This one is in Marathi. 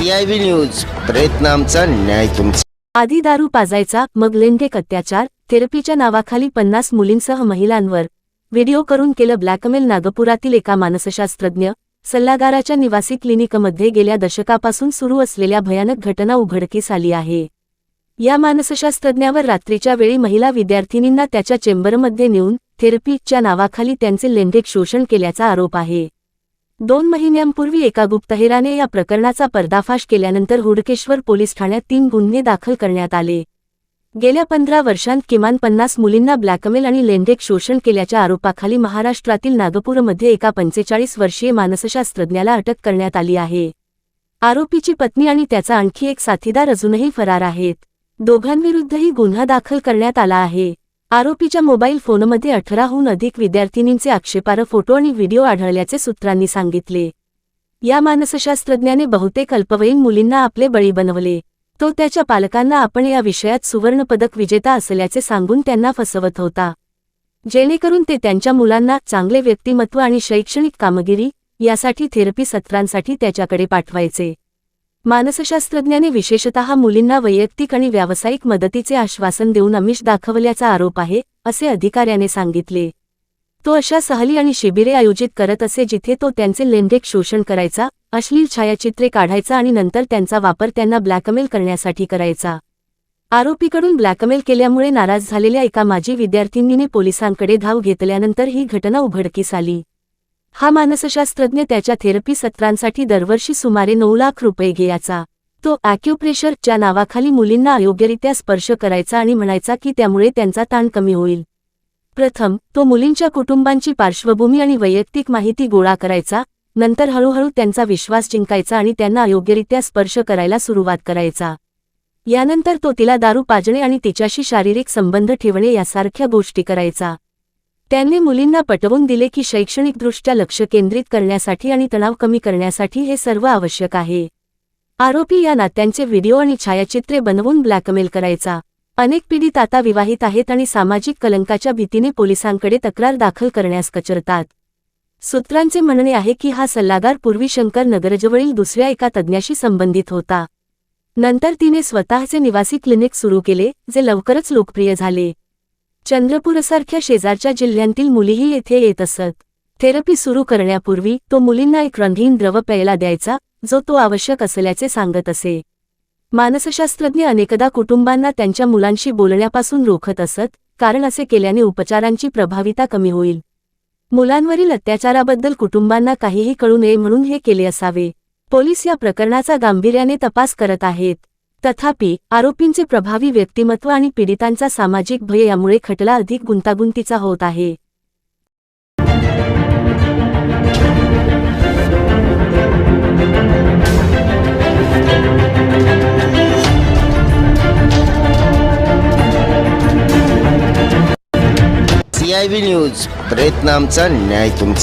सीआयबी न्यूज प्रयत्न आमचा न्याय तुमचा. आधी दारू पाजायचा मग लेंडेक अत्याचार थेरपीच्या नावाखाली पन्नास मुलींसह महिलांवर. व्हिडिओ करून केलं ब्लॅकमेल नागपुरातील एका मानसशास्त्रज्ञ. सल्लागाराच्या निवासी क्लिनिकमध्ये गेल्या दशकापासून सुरू असलेल्या भयानक घटना उघडकीस आली आहे. या मानसशास्त्रज्ञावर रात्रीच्या वेळी महिला विद्यार्थिनींना त्याच्या चेंबरमध्ये नेऊन थेरपीच्या नावाखाली त्यांचे लैंगिक शोषण केल्याचा आरोप आहे. दोन महिन्यांपूर्वी एका गुप्तहेराने या प्रकरणाचा पर्दाफाश केल्यानंतर हुडकेश्वर पोलीस ठाण्यात तीन गुन्हे दाखल करण्यात आले. गेल्या पंधरा वर्षांत किमान पन्नास मुलींना ब्लॅकमेल आणि लेंडेक शोषण केल्याच्या आरोपाखाली महाराष्ट्रातील नागपूरमध्ये एका पंचेचाळीस वर्षीय मानसशास्त्रज्ञाला अटक करण्यात आली आहे. आरोपीची पत्नी आणि त्याचा आणखी एक साथीदार अजूनही फरार आहेत. दोघांविरुद्धही गुन्हा दाखल करण्यात आला आहे. आरोपीच्या मोबाईल फोनमध्ये अठराहून अधिक विद्यार्थिनींचे आक्षेपार्ह फोटो आणि व्हिडिओ आढळल्याचे सूत्रांनी सांगितले. या मानसशास्त्रज्ञाने बहुतेक अल्पवयीन मुलींना आपले बळी बनवले. तो त्याच्या पालकांना आपण या विषयात सुवर्णपदक विजेता असल्याचे सांगून त्यांना फसवत होता. जेणेकरून ते त्यांच्या मुलांना चांगले व्यक्तिमत्व आणि शैक्षणिक कामगिरी यासाठी थेरपी सत्रांसाठी त्याच्याकडे पाठवायचे. मानसशास्त्रज्ञाने विशेषतः मुलींना वैयक्तिक आणि व्यावसायिक मदतीचे आश्वासन देऊन अमिष दाखवल्याचा आरोप आहे असे अधिकाऱ्याने सांगितले. तो अशा सहली आणि शिबिरे आयोजित करत असे जिथे तो त्यांचे लैंगिक शोषण करायचा अश्लील छायाचित्रे काढायचा आणि नंतर त्यांचा वापर त्यांना ब्लॅकमेल करण्यासाठी करायचा. आरोपीकडून ब्लॅकमेल केल्यामुळे नाराज झालेल्या एका माजी विद्यार्थिनीने पोलिसांकडे धाव घेतल्यानंतर ही घटना उघडकीस आली. हा मानसशास्त्रज्ञ त्याच्या थेरपी सत्रांसाठी दरवर्षी सुमारे नऊ लाख रुपये घ्यायचा. तो ॲक्युप्रेशरच्या नावाखाली मुलींना अयोग्यरित्या स्पर्श करायचा आणि म्हणायचा की त्यामुळे त्यांचा ताण कमी होईल. प्रथम तो मुलींच्या कुटुंबांची पार्श्वभूमी आणि वैयक्तिक माहिती गोळा करायचा नंतर हळूहळू त्यांचा विश्वास जिंकायचा आणि त्यांना अयोग्यरित्या स्पर्श करायला सुरुवात करायचा. यानंतर तो तिला दारू पाजणे आणि तिच्याशी शारीरिक संबंध ठेवणे यासारख्या गोष्टी करायचा. त्यांनी मुलींना पटवून दिले की शैक्षणिकदृष्ट्या लक्ष केंद्रित करण्यासाठी आणि तणाव कमी करण्यासाठी हे सर्व आवश्यक आहे. आरोपी या नात्यांचे व्हिडिओ आणि छायाचित्रे बनवून ब्लॅकमेल करायचा. अनेक पीडित आता विवाहित आहेत आणि सामाजिक कलंकाच्या भीतीने पोलिसांकडे तक्रार दाखल करण्यास कचरतात. सूत्रांचे म्हणणे आहे की हा सल्लागार पूर्वी शंकर नगरजवळील दुसऱ्या एका तज्ज्ञाशी संबंधित होता. नंतर तिने स्वतःचे निवासी क्लिनिक सुरू केले जे लवकरच लोकप्रिय झाले. चंद्रपूरसारख्या शेजारच्या जिल्ह्यांतील मुलीही येथे येत असत. थेरपी सुरू करण्यापूर्वी तो मुलींना एक रंगीन द्रव प्यायला द्यायचा जो तो आवश्यक असल्याचे सांगत असे. मानसशास्त्रज्ञ अनेकदा कुटुंबांना त्यांच्या मुलांशी बोलण्यापासून रोखत असत कारण असे केल्याने उपचारांची प्रभाविता कमी होईल. मुलांवरील अत्याचाराबद्दल कुटुंबांना काहीही कळू नये म्हणून हे केले असावे. पोलीस या प्रकरणाचा गांभीर्याने तपास करत आहेत. तथापि आरोपींचे प्रभावी व्यक्तिमत्व आणि पीडितांचा सामाजिक भय यामुळे खटला अधिक गुंतागुंतीचा होत आहे. सीआयबी न्यूज प्रयत्न आमचा न्याय तुमचा.